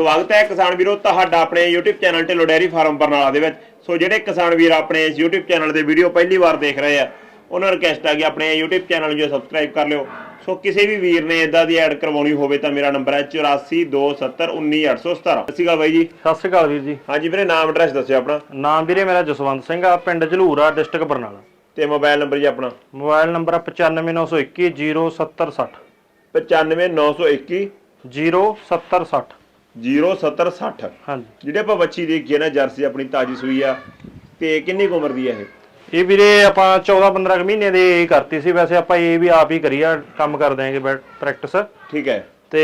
ਸਵਾਗਤ ਹੈ ਕਿਸਾਨ ਵੀਰੋ ਤੁਹਾਡਾ ਆਪਣੇ YouTube channel Dhillon dairy farm Barnala ਦੇ ਵਿੱਚ। ਸੋ ਜਿਹੜੇ ਕਿਸਾਨ ਵੀਰ ਆਪਣੇ ਇਸ YouTube ਚੈਨਲ ਦੇ ਵੀਡੀਓ ਪਹਿਲੀ ਵਾਰ ਦੇਖ ਰਹੇ ਆ ਉਹਨਾਂ ਨੂੰ ਰਿਕਵੈਸਟ ਆ ਕਿ ਆਪਣੇ YouTube ਚੈਨਲ ਨੂੰ ਸਬਸਕ੍ਰਾਈਬ ਕਰ ਲਿਓ। ਸੋ ਕਿਸੇ ਵੀ ਵੀਰ ਨੇ ਇਦਾਂ ਦੀ ਐਡ ਕਰਵਾਉਣੀ ਹੋਵੇ ਤਾਂ ਮੇਰਾ ਨੰਬਰ ਹੈ 8427191817 ਸਤਿ ਸ਼੍ਰੀ ਅਕਾਲ ਬਾਈ ਜੀ। ਸਤਿ ਸ਼੍ਰੀ ਅਕਾਲ ਵੀਰ ਜੀ। ਹਾਂਜੀ ਵੀਰੇ ਨਾਮ ਐਡਰੈਸ ਦੱਸਿਓ ਆਪਣਾ। ਨਾਮ ਵੀਰੇ ਮੇਰਾ ਜਸਵੰਤ ਸਿੰਘ ਆ ਪਿੰਡ ਝਲੂਰਾ ਡਿਸਟ੍ਰਿਕਟ ਬਰਨਾਲਾ। ਤੇ ਮੋਬਾਈਲ ਨੰਬਰ ਜੀ ਆਪਣਾ? ਮੋਬਾਈਲ ਨੰਬਰ ਆ 9591 07060 95921 07060 0760 ਹਾਂਜੀ। ਜਿਹੜੇ ਆਪਾਂ ਬੱਚੀ ਦੇਖੀ ਹੈ ਨਾ ਜਰਸੀ ਆਪਣੀ ਤਾਜੀ ਸੂਈ ਆ ਤੇ ਕਿੰਨੀ ਕੁ ਉਮਰ ਦੀ ਹੈ ਇਹ? ਇਹ ਵੀਰੇ ਆਪਾਂ 14 15 ਕੁ ਮਹੀਨੇ ਦੇ ਕਰਤੀ ਸੀ। ਵੈਸੇ ਆਪਾਂ ਇਹ ਵੀ ਆਪ ਹੀ ਕਰੀ ਆ ਕੰਮ ਕਰ ਦਿਆਂਗੇ ਪ੍ਰੈਕਟਿਸ ਠੀਕ ਹੈ। ਤੇ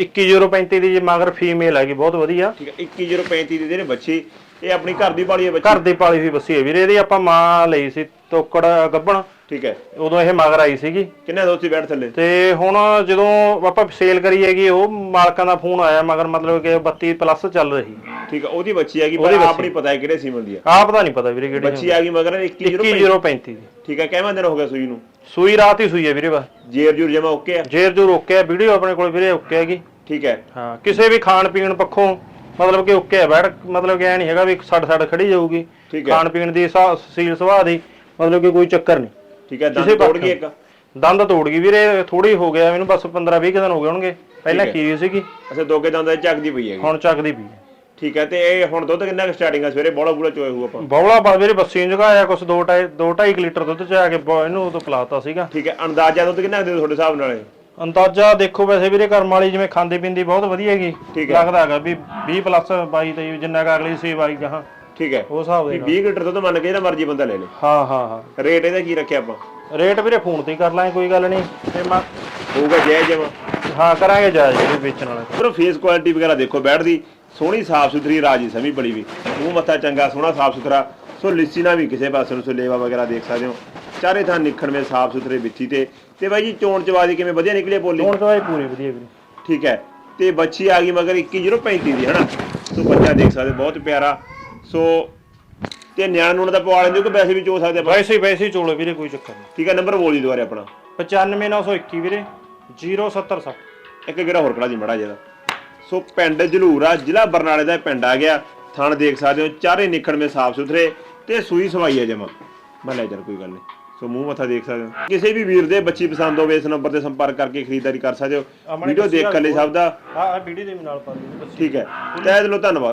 21035 ਦੀ ਜੇ ਮਗਰ ਫੀਮੇਲ ਹੈਗੀ ਬਹੁਤ ਵਧੀਆ। ਠੀਕ ਹੈ 21035 ਦੇ ਨੇ ਬੱਚੀ ਇਹ ਆਪਣੀ ਘਰ ਦੀ ਹੈ ਬੱਚੀ? ਘਰ ਦੀ ਪਾਲੀ ਹੋਈ ਬੱਸੀ ਹੈ ਵੀਰੇ। ਇਹਦੀ ਆਪਾਂ ਮਾਂ ਲਈ ਸੀ ਤੋਕੜ ਗੱਬਣ ਠੀਕ ਹੈ। ਉਦੋਂ ਇਹ ਮਗਰ ਆਈ ਸੀਗੀ। ਕਿੰਨੇ ਦੋਸਤੀ ਬੈਠ ਥੱਲੇ? ਤੇ ਹੁਣ ਜਦੋਂ ਆਪਾਂ ਸੇਲ ਕਰੀ ਹੈਗੀ ਉਹ ਮਾਲਕਾਂ ਦਾ ਫੋਨ ਆਇਆ ਮਗਰ ਮਤਲਬ ਕਿ 32 ਪਲੱਸ ਚੱਲ ਰਹੀ। ਠੀਕ ਹੈ ਉਹਦੀ ਬੱਚੀ ਹੈਗੀ ਪਰ। ਆਪ ਨਹੀਂ ਪਤਾ ਹੈ ਕਿਹੜੇ ਸੀਮਨ ਦੀ ਹੈ ਆਪ ਦਾ ਨਹੀਂ ਪਤਾ ਵੀਰੇ ਕਿਹੜੀ ਬੱਚੀ ਆ ਗਈ ਮਗਰ 21035 21035 ਦੀ। ਠੀਕ ਹੈ ਕਿਵੇਂ ਦਿਨ ਹੋ ਗਿਆ ਸੂਈ ਨੂੰ? ਸੂਈ ਰਾਤ ਹੀ ਸੂਈ ਹੈ ਵੀਰੇ ਬਸ। ਜੇਰ ਜੂਰ ਜਮਾ ਓਕੇ ਆ? ਜੇਰ ਜੋ ਰੋਕਿਆ ਵੀਡੀਓ ਆਪਣੇ ਕੋਲ ਵੀਰੇ ਓਕੇ ਹੈਗੀ। ਠੀਕ ਹੈ। ਹਾਂ ਕਿਸੇ ਵੀ ਖਾਣ ਪੀਣ ਪੱਖੋਂ ਮਤਲਬ ਕਿ ਓਕੇ ਹੈ ਬੈਠ ਮਤਲਬ ਕਿ ਐ ਨਹੀਂ ਹੈਗਾ ਵੀ ਛੱਡ ਛੱਡ ਖੜੀ ਜਾਊਗੀ। ਹੈ। ਖਾਣ ਪੀਣ ਦੀ ਸੀਲ ਸੁਭਾਅ ਦੀ ਮਤਲਬ ਕਿ ਕੋਈ ਚੱਕਰ ਨਹੀਂ। ਠੀਕ ਹੈ ਕਿਸੇ ਦੰਦ ਤੋੜ ਗਈ ਇੱਕ। ਦੰਦ ਤੋੜ ਗਈ ਵੀਰੇ ਥੋੜੀ ਹੋ ਗਿਆ ਮੈਨੂੰ ਬਸ 15 20 ਦਿਨ ਹੋ ਗਏ ਹੋਣਗੇ। ਪਹਿਲਾਂ। ਖੀਰੀ ਸੀਗੀ। ਅੱਛਾ ਦੋਗੇ ਦੰਦ ਚ ਚੱਕਦੀ ਪਈ ਹੈਗੀ। ਹੁਣ ਚੱਕਦੀ ਪਈ ਹੈ। ਠੀਕ ਹੈ ਤੇ ਇਹ ਹੁਣ ਦੁੱਧ ਕਿੰਨਾ ਸਟਾਰਟਿੰਗ ਆ ਸਵੇਰੇ? ਬੋਲਾ ਬੂਲਾ ਚੋਏ ਹੋਊ ਆਪਾਂ। ਬੌਲਾ ਬਾ ਵੀਰੇ ਬੱਸੀ ਜਗਾਇਆ ਕੁਛ 2 2 2.5 ਲੀਟਰ ਦੁੱਧ ਚ ਆ ਕੇ ਇਹਨੂੰ ਉਦੋਂ ਪਿਲਾਤਾ ਸੀਗਾ। ਠੀਕ ਹੈ ਅੰਦਾਜ਼ਾ ਦੁੱਧ ਕਿੰਨਾ ਕੁ ਦੇ ਤੁਹਾਡੇ ਹਿਸਾਬ ਨਾਲ? ਅੰਦਾਜ਼ਾ ਦੇਖੋ ਵੈਸੇ ਵੀਰੇ ਕਰਮ ਵਾਲੀ ਜਿਵੇਂ ਖਾਂਦੇ ਪੀਂਦੀ ਬਹੁਤ ਵਧੀਆ ਹੈਗੀ। ਲੱਗਦਾ ਹੈਗਾ ਵੀ 20 ਪਲੱਸ 22 ਤੇ ਜਿੰਨਾ ਕੁ ਅਗਲੀ ਸੀ ਬਾਈ ਗਾਹਾਂ। ਠੀਕ ਹੈ? ਉਹ ਹਿਸਾਬ ਦੇ ਵੀ ਨਾਲ। 20 ਲੀਟਰ ਦੁੱਧ ਮੰਨ ਕੇ ਜਿਹੜਾ ਮਰਜ਼ੀ ਬੰਦਾ ਲੈ ਲੇ। ਹਾਂ ਹਾਂ ਹਾਂ। ਰੇਟ ਇਹਦਾ ਕੀ ਰੱਖਿਆ ਆਪਾਂ? ਰੇਟ ਵੀਰੇ ਫੋਨ ਤੇ ਹੀ ਕਰ ਲਾਂਗੇ ਕੋਈ ਗੱਲ ਨਹੀਂ। ਤੇ ਮੈਂ ਹੋਊਗਾ ਜੈ ਜਮਾ। ਹਾਂ ਕਰਾਂਗੇ ਜਾਇਜ਼ ਵੀਰੇ ਵੇਚਣ ਵਾਲਾ। ਪਰ ਫੇਸ ਕੁਆਲਿਟੀ ਵਗੈਰਾ ਦੇਖੋ ਬੈਠਦੀ। ਸੋਹਣੀ ਸਾਫ਼ ਸੁਥਰੀ ਰਾਜੀ ਸਮੀ ਬੜੀ ਵੀ। ਮੂੰਹ ਮੱਥਾ ਚੰਗਾ ਸੋਹਣਾ ਸਾਫ਼ ਸੁਥਰਾ। ਸੋ ਲਿੱਸੀ ਨਾਲ ਵੀ ਕਿਸੇ ਪਾਸੇ ਨੂੰ ਸੋ ਲੇਵਾ ਵਗੈਰਾ ਦੇਖ ਸਕਦੇ ਹੋ। ਚਾਰੇ ਥਾਂ ਨਿਖਣ ਸਾਫ਼ ਸੁਥਰੇ ਵਿੱਚੀ ਤੇ। ਤੇ ਬਾਈ ਜੀ ਚੋਣ ਚਵਾਦੀ ਕਿਵੇਂ? ਵਧੀਆ ਨਿਕਲੇ ਬੋਲੀ ਹੁਣ ਤਾਂ ਇਹ ਪੂਰੀ ਵਧੀਆ ਵੀਰੇ। ਠੀਕ ਹੈ। ਤੇ ਬੱਚੀ ਆ ਗਈ ਮਗਰ 21035 ਦੀ ਹਨਾ? ਸੋ ਬੱਚਾ ਦੇਖ ਸਕਦੇ ਬਹੁਤ ਪਿਆਰਾ। ਸੋ ਤੇ ਨਿਆਣ ਨੂੰ ਦਾ ਪਵਾ ਲੈਂਦੇ ਹੋ ਕਿ ਵੈਸੇ ਵੀ ਚੋ ਸਕਦੇ ਆਪਾਂ? ਵੈਸੇ ਹੀ ਵੈਸੇ ਹੀ ਚੋਲੋ ਵੀਰੇ ਕੋਈ ਚੱਕਰ ਨਹੀਂ। ਠੀਕ ਹੈ ਨੰਬਰ ਬੋਲ ਦੁਬਾਰੇ ਆਪਣਾ। 95921 ਵੀਰੇ 07060 ਇੱਕ ਕਿਹੜਾ ਹੋਰ ਖੜਾ ਜੀ ਮੜਾ ਜਿਹਦਾ ਸੋ ਪਿੰਡ ਜਲੂਰਾ ਜ਼ਿਲ੍ਹਾ ਬਰਨਾਲੇ ਦਾ ਇਹ ਪਿੰਡ ਆ ਗਿਆ। ਥਣ ਦੇਖ ਸਕਦੇ ਹੋ ਚਾਰੇ ਨਿਖੜਵੇਂ ਸਾਫ਼ ਸੁਥਰੇ ਤੇ ਸੂਈ ਸਵਾਈ ਹੈ ਜਮਾ। ਮੈਂ ਲੈ ਚੱਲ ਕੋਈ ਗੱਲ ਨਹੀਂ। ਸੋ ਮੂੰਹ ਮੱਥਾ ਦੇਖ ਸਕਦੇ ਹੋ। ਕਿਸੇ ਵੀ ਵੀਰ ਦੇ ਬੱਚੀ ਪਸੰਦ ਹੋਵੇ ਇਸ ਨੰਬਰ ਤੇ ਸੰਪਰਕ ਕਰਕੇ ਖਰੀਦਦਾਰੀ ਕਰ ਸਕਦੇ ਹੋ। ਵੀਡੀਓ ਦੇਖ ਕੱਲੇ ਸਭ ਦਾ। ਹਾਂ ਵੀਡੀਓ ਦੇ ਵੀ ਨਾਲ ਪਾ ਦਿਓ ਠੀਕ ਹੈ। ਦਿਲੋਂ ਧੰਨਵਾਦ।